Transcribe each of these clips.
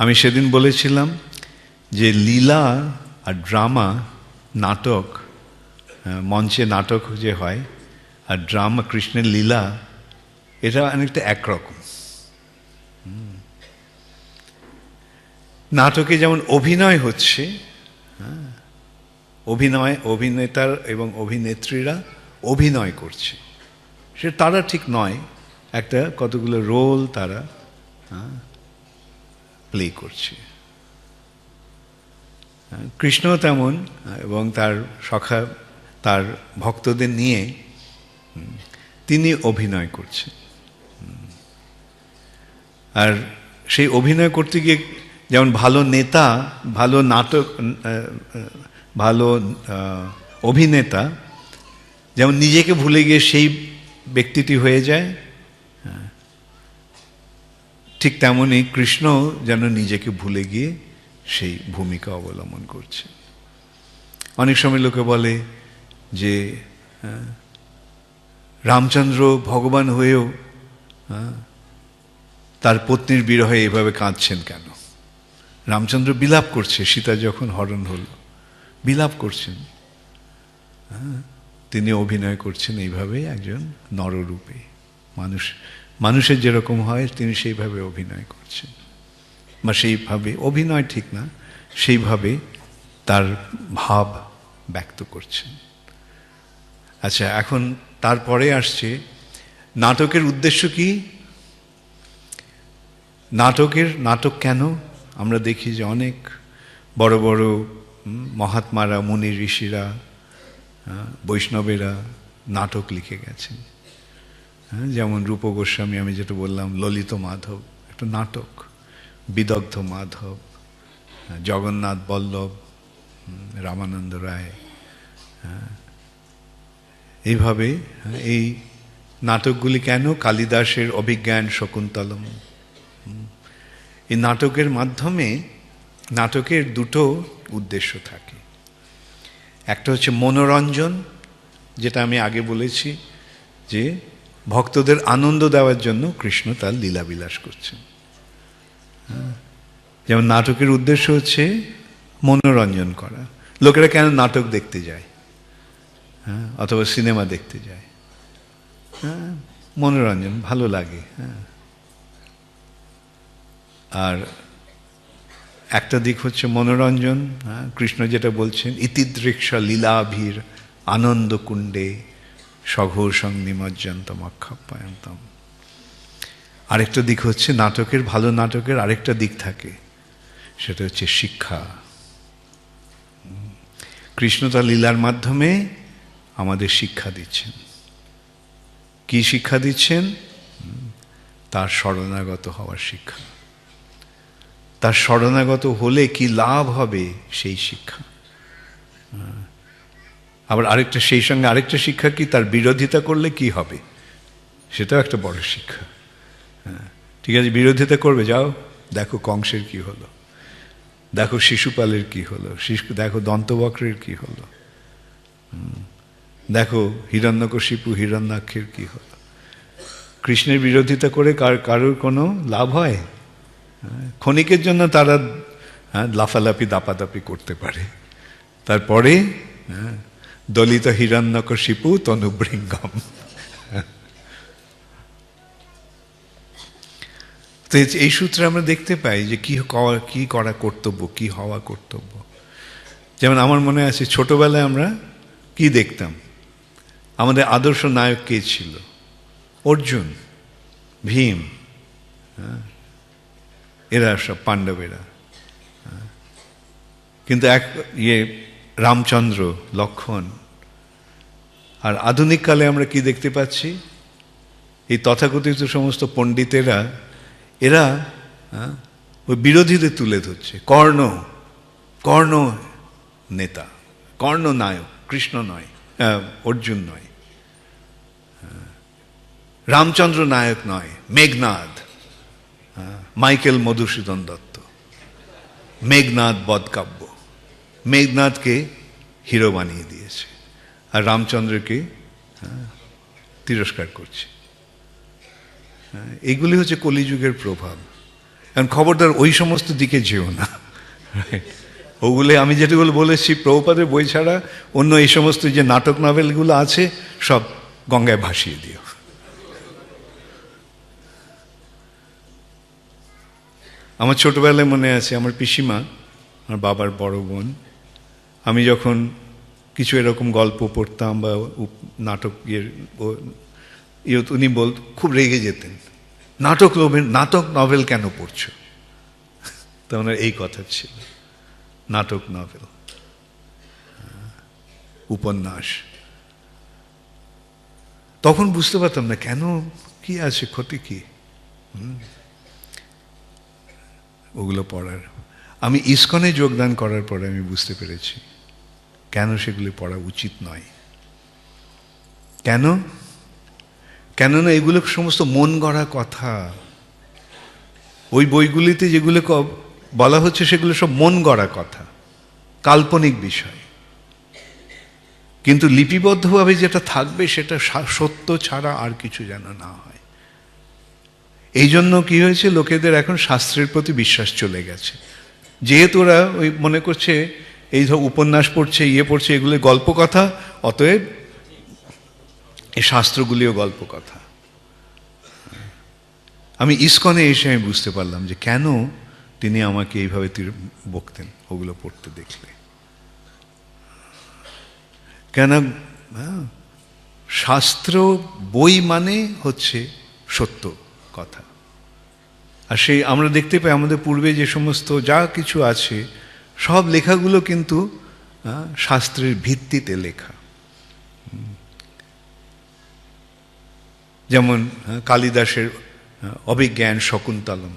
আমি সেদিন বলেছিলাম যে লীলা আর ড্রামা নাটক মঞ্চে নাটক যে হয় আর ড্রামা কৃষ্ণের লীলা এটা অনেকটা একরকম। নাটকে যেমন অভিনয় হচ্ছে হ্যাঁ, অভিনয় অভিনেতার এবং অভিনেত্রীরা অভিনয় করছে। সে তারা ঠিক নয় একটা কতগুলো রোল তারা প্লে করছে কৃষ্ণ তেমন, এবং তার সখা, তার ভক্তদের নিয়ে তিনি অভিনয় করছেন আর সেই অভিনয় করতে গিয়ে যেমন ভালো নেতা, ভালো নাটক ভালো অভিনেতা, যেমন নিজেকে ভুলে গিয়ে সেই ব্যক্তিটি হয়ে যায়। ঠিক তেমনই কৃষ্ণ যেন নিজেকে ভুলে গিয়ে সেই ভূমিকা অবলম্বন করছে। অনেক সময় লোকে বলে যে হ্যাঁ, রামচন্দ্র ভগবান হয়েও হ্যাঁ, তার পত্নীর বিরহে এভাবে কাঁদছেন কেন? রামচন্দ্র বিলাপ করছে সীতা যখন হরণ হল বিলাপ করছেন। হ্যাঁ, তিনি অভিনয় করছেন এইভাবে একজন নররূপে। মানুষ মানুষের যেরকম হয়, তিনি সেইভাবে অভিনয় করছেন। বা সেইভাবে, অভিনয় ঠিক না, সেইভাবে তার ভাব ব্যক্ত করছেন। আচ্ছা এখন তারপরে আসছে, নাটকের উদ্দেশ্য কি? নাটকের, নাটক কেন? আমরা দেখি যে অনেক বড় বড় মহাত্মারা, মুনি ঋষিরা বৈষ্ণবেরা নাটক লিখে গেছেন। হ্যাঁ যেমন রূপ গোস্বামী আমি যেটা বললাম ললিত মাধব একটা নাটক বিদগ্ধ মাধব জগন্নাথ বল্লভ রামানন্দ রায় হ্যাঁ, এইভাবে হ্যাঁ, এই নাটকগুলি কেন কালিদাসের অভিজ্ঞান শকুন্তলম? এই নাটকের মাধ্যমে নাটকের দুটো উদ্দেশ্য থাকে। একটা হচ্ছে মনোরঞ্জন যেটা আমি আগে বলেছি যে ভক্তদের আনন্দ দেওয়ার জন্য কৃষ্ণ তার লীলাবিলাস করছেন। হ্যাঁ। যেমন নাটকের উদ্দেশ্য হচ্ছে মনোরঞ্জন করা। লোকেরা কেন নাটক দেখতে যায়? হ্যাঁ? অথবা সিনেমা দেখতে যায়। হ্যাঁ? মনোরঞ্জন ভালো লাগে। হ্যাঁ? আর একটা দিক হচ্ছে মনোরঞ্জন। হ্যাঁ, কৃষ্ণ যেটা বলছেন ইতিদৃক্ষা লীলাভীর আনন্দ কুণ্ডে সঘোষং নিমজ্জন্তম অক্ষাপ্যায়ন্তম আরেকটা দিক হচ্ছে নাটকের, ভালো নাটকের আরেকটা দিক থাকে, সেটা হচ্ছে শিক্ষা। কৃষ্ণ তার লীলার মাধ্যমে আমাদের শিক্ষা দিচ্ছেন কি শিক্ষা দিচ্ছেন তার শরণাগত হওয়ার শিক্ষা তার শরণাগত হলে কি লাভ হবে সেই শিক্ষা। আবার আরেকটা সেই সঙ্গে আরেকটা শিক্ষা কি? তার বিরোধিতা করলে কি হবে? সেটাও একটা বড় শিক্ষা। হ্যাঁ ঠিক আছে বিরোধিতা করবে যাও দেখো কংসের কি হলো। দেখো শিশুপালের কি হলো। শিশু দেখো দন্তবক্রের কি হলো। দেখো হিরণ্যকশিপু হিরণ্যাক্ষের কি হলো। কৃষ্ণের বিরোধিতা করে কার কারোর কোনো লাভ হয়? হ্যাঁ, ক্ষণিকের জন্য তারা হ্যাঁ, লাফালাফি দাপাদাপি করতে পারে। তারপরে হ্যাঁ, দলিত হিরণ্যকশিপু তনুবৃঙ্গম তো এই- সূত্রে আমরা দেখতে পাই যে কি কি করা কর্তব্য কি হওয়া কর্তব্য। যেমন আমার মনে আছে ছোটবেলায় আমরা কি দেখতাম? আমাদের আদর্শ নায়ক কে ছিল? অর্জুন ভীম হ্যাঁ, এরা সব পাণ্ডবেরা। হ্যাঁ। কিন্তু এক ইয়ে রামচন্দ্র, লক্ষণ। আর আধুনিক কালে আমরা কি দেখতে পাচ্ছি? এই তথাকথিত সমস্ত পণ্ডিতেরা, এরা ওই বিরোধীদের তুলে ধরছে। কর্ণ কর্ণ নেতা, কর্ণ নায়ক, কৃষ্ণ নয় অর্জুন নয়। রামচন্দ্র নায়ক নয়, মেঘনাদ মাইকেল মধুসূদন দত্ত, মেঘনাদ বদকাব্য মেঘনাদকে হিরো বানিয়ে দিয়েছে আর রামচন্দ্রকে হ্যাঁ, তিরস্কার করছে। হ্যাঁ, এগুলি হচ্ছে কলিযুগের প্রভাব। কারণ খবরদার ওই সমস্ত দিকে যেও না। ওগুলো আমি যেগুলো বলেছি প্রভুপাদের বই ছাড়া অন্য এই সমস্ত যে নাটক নভেলগুলো আছে সব গঙ্গায় ভাসিয়ে দিও। আমার ছোটবেলায় মনে আছে আমার পিসিমা আমার বাবার বড় বোন আমি যখন কিছু এরকম গল্প পড়তাম বা নাটক ইয়ে উনি বল খুব রেগে যেতেন। নাটক নভেল নাটক নভেল কেন পড়ছো? তো ওনার এই কথা ছিল। নাটক নভেল উপন্যাস। তখন বুঝতে পারতাম না কেন কি আছে, ক্ষতি কি? ওগুলো পড়ার। আমি ইস্কনে যোগদান করার পরে আমি বুঝতে পেরেছি। কেন সেগুলি পড়া উচিত নয়? কেন? কেননা এগুলো সমস্ত মন গড়া কথা। ওই বইগুলিতে যেগুলো বলা হচ্ছে সেগুলো সব মন গড়া কথা, কাল্পনিক বিষয়। কিন্তু লিপিবদ্ধভাবে যেটা থাকবে সেটা সত্য ছাড়া আর কিছু যেন না হয়। এই জন্য কি হয়েছে? লোকেদের এখন শাস্ত্রের প্রতি বিশ্বাস চলে গেছে। যেহেতু ওরা ওই মনে করছে এই ধর উপন্যাস পড়ছে ইয়ে পড়ছে এগুলো গল্প কথা অতএব এই শাস্ত্রগুলিও গল্প কথা আমি ইস্কনে এসে আমি বুঝতে পারলাম যে কেন তিনি আমাকে এইভাবে বকতেন ওগুলো পড়তে দেখলে। কেন হ্যাঁ, শাস্ত্র বই মানে হচ্ছে সত্য কথা। আর সেই আমরা দেখতে পাই আমাদের পূর্বে যে সমস্ত যা কিছু আছে সব লেখাগুলো কিন্তু শাস্ত্রের ভিত্তিতে লেখা। যেমন কালিদাসের অভিজ্ঞান শকুন্তলম।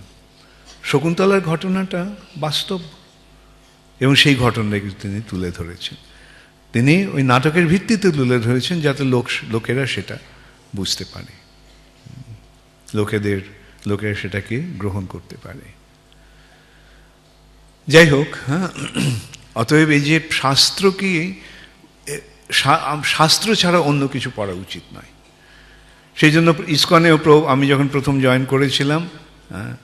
শকুন্তলার ঘটনাটা বাস্তব। এবং সেই ঘটনাকে তিনি তুলে ধরেছেন। তিনি ওই নাটকের ভিত্তিতে তুলে ধরেছেন যাতে লোক, লোকেরা সেটা বুঝতে পারে। লোকেদের, লোকেরা সেটাকে গ্রহণ করতে পারে। যাই হোক হ্যাঁ অতএব এই যে শাস্ত্র কি শাস্ত্র ছাড়া অন্য কিছু পড়া উচিত নয়। সেই জন্য ইস্কনেও আমি যখন প্রথম জয়েন করেছিলাম হ্যাঁ,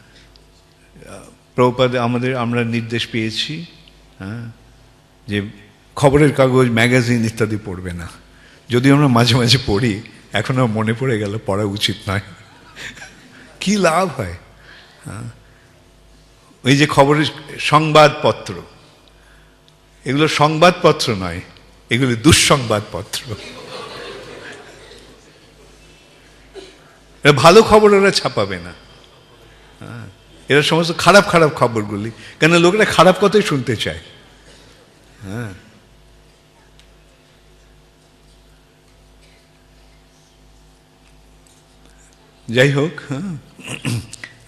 প্রভুপাদে আমাদের আমরা নির্দেশ পেয়েছি হ্যাঁ যে খবরের কাগজ ম্যাগাজিন ইত্যাদি পড়বে না। যদি আমরা মাঝে মাঝে পড়ি এখন আমার মনে পড়ে গেল পড়া উচিত নয়। কি লাভ হয়? হ্যাঁ? ওই যে খবরের সংবাদপত্র, এগুলো সংবাদপত্র নয়, এগুলো দুঃসংবাদপত্র। এরা ভালো খবর ওরা ছাপাবে না। হ্যাঁ? এরা সমস্ত খারাপ খারাপ খবরগুলি, কেন লোকেরা খারাপ কথাই শুনতে চায়। হ্যাঁ। যাই হোক হ্যাঁ।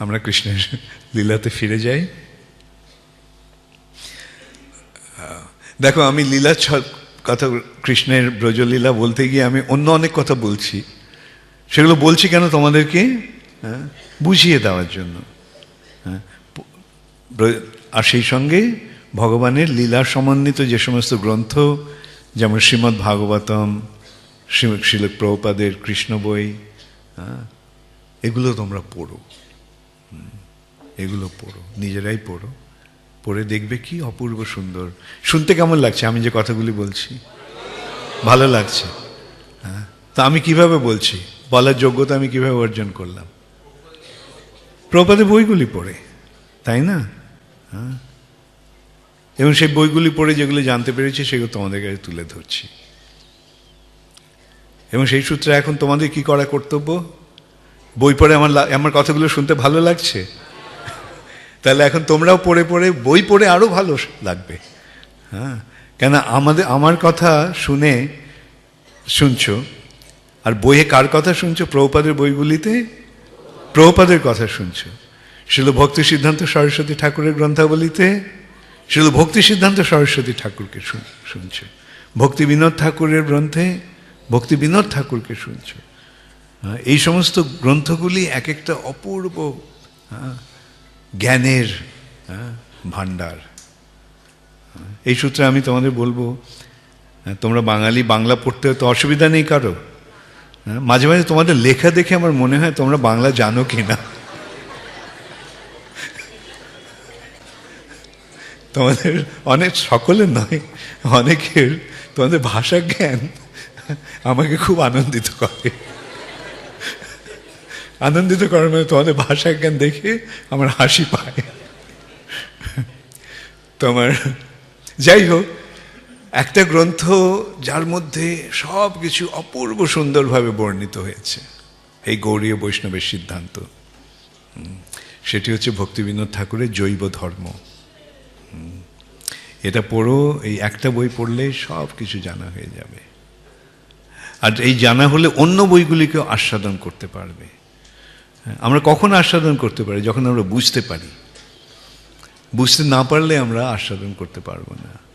আমরা কৃষ্ণের লীলাতে ফিরে যাই। দেখো আমি লীলা কথা কৃষ্ণের ব্রজলীলা বলতে গিয়ে আমি অন্য অনেক কথা বলছি। সেগুলো বলছি কেন তোমাদেরকে? হ্যাঁ, বুঝিয়ে দেওয়ার জন্য। হ্যাঁ, আর সেই সঙ্গে ভগবানের লীলা সমন্বিত যে সমস্ত গ্রন্থ যেমন শ্রীমদ্ ভাগবতম শ্রী- শিল কৃষ্ণ বই হ্যাঁ, এগুলো তোমরা পড়ো। এগুলো পড়ো, নিজেরাই পড়ো, পড়ে দেখবে কি অপূর্ব সুন্দর। শুনতে কেমন লাগছে? আমি যে কথাগুলি বলছি, ভালো লাগছে হ্যাঁ? তা আমি কীভাবে বলছি? বলার যোগ্যতা আমি কীভাবে অর্জন করলাম? প্রপাতে বইগুলি পড়ে, তাই না? হ্যাঁ? এবং সেই বইগুলি পড়ে যেগুলো জানতে পেরেছি, সেগুলো তোমাদের কাছে তুলে ধরছি। এবং সেই সূত্রে এখন তোমাদের কি করা কর্তব্য? বই পড়ে আমার আমার কথাগুলো শুনতে ভালো লাগছে। তাহলে এখন তোমরাও পড়ে পড়ে, বই পড়ে আরও ভালো লাগবে। হ্যাঁ কেন আমাদের, আমার কথা শুনে শুনছো, আর বইয়ে কার কথা শুনছো? প্রভুপাদের বইগুলিতে প্রভুপাদের কথা শুনছো। শিল ভক্তি সিদ্ধান্ত সরস্বতী ঠাকুরের গ্রন্থাবলিতে শিল ভক্তি সিদ্ধান্ত সরস্বতী ঠাকুরকে শুন- শুনছো। ভক্তি বিনোদ ঠাকুরের গ্রন্থে ভক্তি বিনোদ ঠাকুরকে শুনছো। এই সমস্ত গ্রন্থগুলি এক একটা অপূর্ব জ্ঞানের ভাণ্ডার। এই সূত্রে আমি তোমাদের বলব তোমরা বাঙালি, বাংলা পড়তে তো অসুবিধা নেই কারও। মাঝে মাঝে তোমাদের লেখা দেখে আমার মনে হয় তোমরা বাংলা জানো কি না তোমাদের অনেক সকলের নয়, অনেকের তোমাদের ভাষা জ্ঞান আমাকে খুব আনন্দিত করে। আনন্দিত করার মানে তোমাদের ভাষা জ্ঞান দেখে আমার হাসি পায়। তোমার, যাই হোক, একটা গ্রন্থ যার মধ্যে সব কিছু অপূর্ব সুন্দরভাবে বর্ণিত হয়েছে। এই গৌরীয় বৈষ্ণবের সিদ্ধান্ত। সেটি হচ্ছে ভক্তিবিনোদ ঠাকুরের জৈব ধর্ম। এটা পড়ো, এই একটা বই পড়লে সব কিছু জানা হয়ে যাবে। আর এই জানা হলে অন্য বইগুলিকেও আস্বাদন করতে পারবে। আমরা কখন আস্বাদন করতে পারি? যখন আমরা বুঝতে পারি। বুঝতে না পারলে আমরা আস্বাদন করতে পারব না।